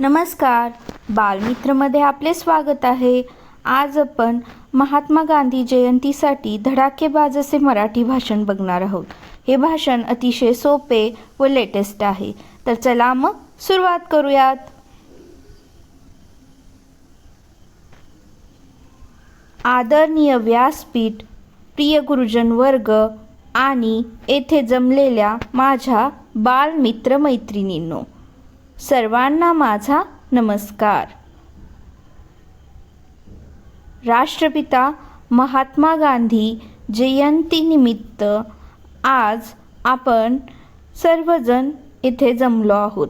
नमस्कार. बालमित्रमध्ये आपले स्वागत आहे. आज आपण महात्मा गांधी जयंतीसाठी धडाकेबाज असे मराठी भाषण बघणार आहोत. हे भाषण अतिशय सोपे व लेटेस्ट आहे. तर चला मग सुरुवात करूयात. आदरणीय व्यासपीठ प्रिय गुरुजन वर्ग आणि येथे जमलेल्या माझ्या बालमित्र मैत्रिणींनो सर्वांना माझा नमस्कार. राष्ट्रपिता महात्मा गांधी जयंतीनिमित्त आज आपण सर्वजण इथे जमलो आहोत.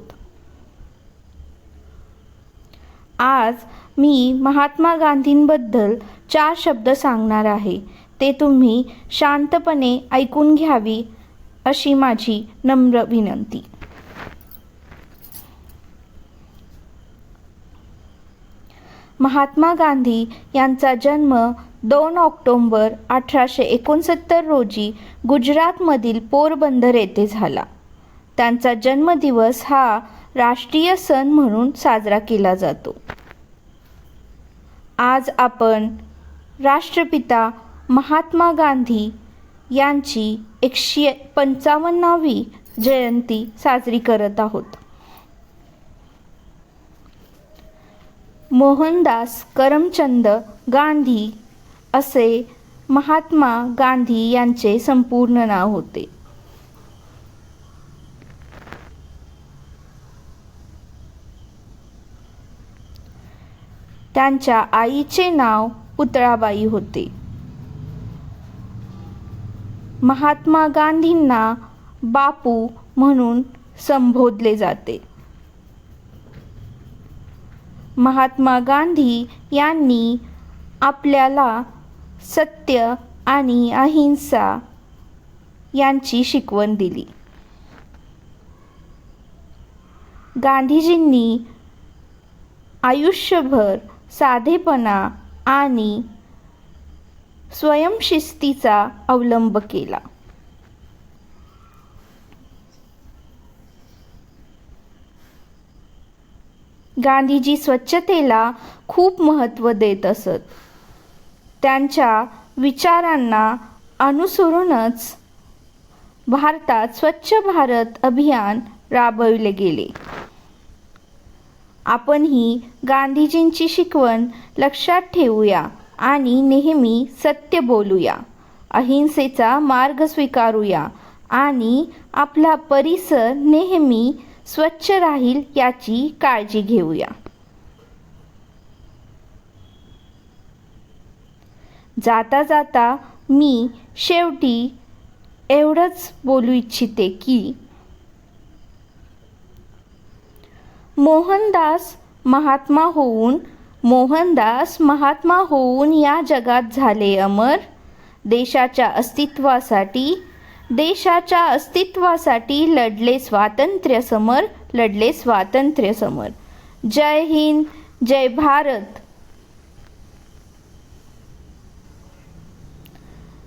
आज मी महात्मा गांधींबद्दल चार शब्द सांगणार आहे. ते तुम्ही शांतपणे ऐकून घ्यावी अशी माझी नम्र विनंती. महात्मा गांधी यांचा जन्म दोन ऑक्टोंबर अठराशे एकोणसत्तर रोजी गुजरातमधील पोरबंदर येथे झाला. त्यांचा जन्मदिवस हा राष्ट्रीय सण म्हणून साजरा केला जातो. आज आपण राष्ट्रपिता महात्मा गांधी यांची एकशे पंचावन्नावी जयंती साजरी करत आहोत. मोहनदास करमचंद गांधी असे महात्मा गांधी यांचे संपूर्ण नाव होते. त्यांच्या आईचे नाव पुतळाबाई होते. महात्मा गांधींना बापू म्हणून संबोधले जाते. महात्मा गांधी यांनी आपल्याला सत्य आणि अहिंसा यांची शिकवण दिली. गांधीजींनी आयुष्यभर साधेपणा आणि स्वयंशिस्तीचा अवलंब केला. गांधीजी स्वच्छतेला खूप महत्त्व देत असत. त्यांच्या विचारांना अनुसरूनच भारतात स्वच्छ भारत अभियान राबविले गेले. आपणही गांधीजींची शिकवण लक्षात ठेवूया आणि नेहमी सत्य बोलूया अहिंसेचा मार्ग स्वीकारूया आणि आपला परिसर नेहमी स्वच्छ राहील याची काळजी घेऊया. जाता जाता मी शेवटी एवढंच बोलू इच्छिते की मोहनदास महात्मा होऊन मोहनदास महात्मा होऊन या जगात झाले अमर देशाच्या अस्तित्वासाठी देशाच्या अस्तित्वासाठी लढले स्वातंत्र्य समर लढले स्वातंत्र्य समर. जय हिंद जय भारत.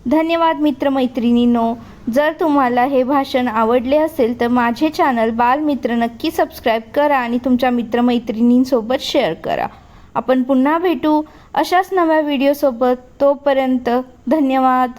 धन्यवाद मित्रमैत्रिणींनो. जर तुम्हाला हे भाषण आवडले असेल तर माझे चॅनल बालमित्र नक्की सबस्क्राईब करा आणि तुमच्या मित्रमैत्रिणींसोबत शेअर करा. आपण पुन्हा भेटू अशाच नव्या व्हिडिओसोबत. तोपर्यंत धन्यवाद.